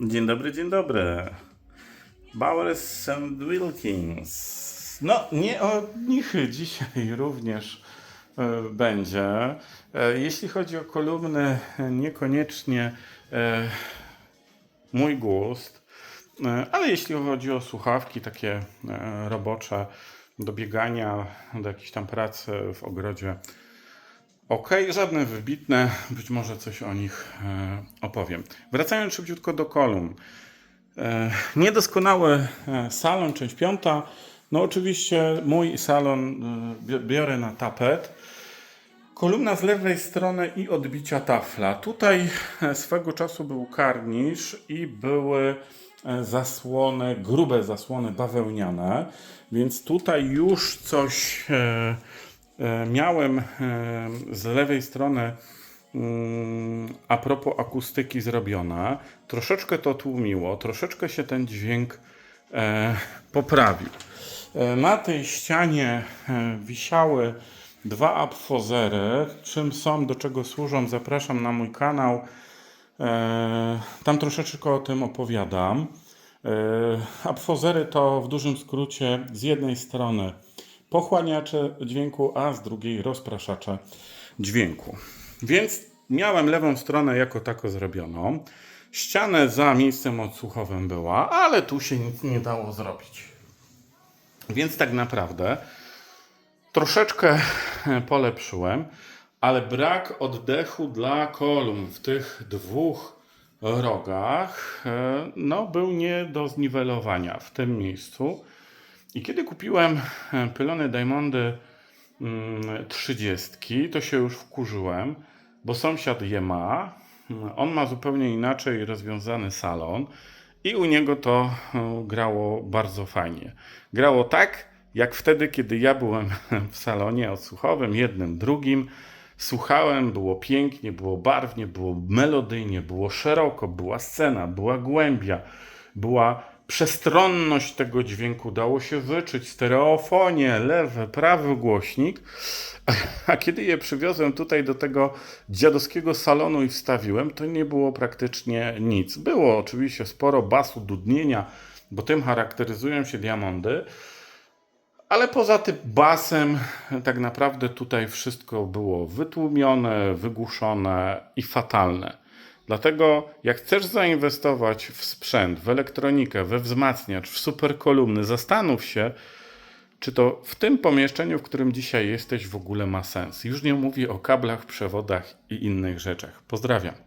Dzień dobry, dzień dobry. Bowers and Wilkins. No, nie o nich dzisiaj również e, będzie. E, jeśli chodzi o kolumny, niekoniecznie e, mój gust, ale jeśli chodzi o słuchawki takie robocze do biegania, do jakiejś tam pracy w ogrodzie, Ok, żadne wybitne, być może coś o nich e, opowiem. Wracając szybciutko do kolumn. E, niedoskonały e, salon, część piąta. No oczywiście mój salon bi- biorę na tapet. Kolumna z lewej strony i odbicia tafla. Tutaj swego czasu był karnisz i były zasłony, grube zasłony bawełniane, więc tutaj już coś miałem e, z lewej strony mm, a propos akustyki zrobione. Troszeczkę to tłumiło, troszeczkę się ten dźwięk e, poprawił. E, Na tej ścianie e, wisiały dwa apfozery. Czym są, do czego służą, zapraszam na mój kanał. E, Tam troszeczkę o tym opowiadam. E, Apfozery to w dużym skrócie z jednej strony pochłaniacze dźwięku, a z drugiej rozpraszacze dźwięku. Więc miałem lewą stronę jako tako zrobioną. Ścianę za miejscem odsłuchowym była, ale tu się nic nie dało zrobić. Więc tak naprawdę troszeczkę polepszyłem, ale brak oddechu dla kolumn w tych dwóch rogach e, no, był nie do zniwelowania w tym miejscu. I kiedy kupiłem e, pylony Diamondy mm, 30, to się już wkurzyłem, bo sąsiad je ma. On ma zupełnie inaczej rozwiązany salon i u niego to e, grało bardzo fajnie. Grało tak, jak wtedy, kiedy ja byłem w salonie odsłuchowym, jednym, drugim. Słuchałem, było pięknie, było barwnie, było melodyjnie, było szeroko, była scena, była głębia, była przestronność tego dźwięku, dało się wyczuć stereofonie, lewy, prawy głośnik. A kiedy je przywiozłem tutaj do tego dziadowskiego salonu i wstawiłem, to nie było praktycznie nic. Było oczywiście sporo basu, dudnienia, bo tym charakteryzują się diamondy. Ale poza tym basem, tak naprawdę tutaj wszystko było wytłumione, wygłuszone i fatalne. Dlatego, jak chcesz zainwestować w sprzęt, w elektronikę, we wzmacniacz, w super kolumny, zastanów się, czy to w tym pomieszczeniu, w którym dzisiaj jesteś, w ogóle ma sens. Już nie mówię o kablach, przewodach i innych rzeczach. Pozdrawiam.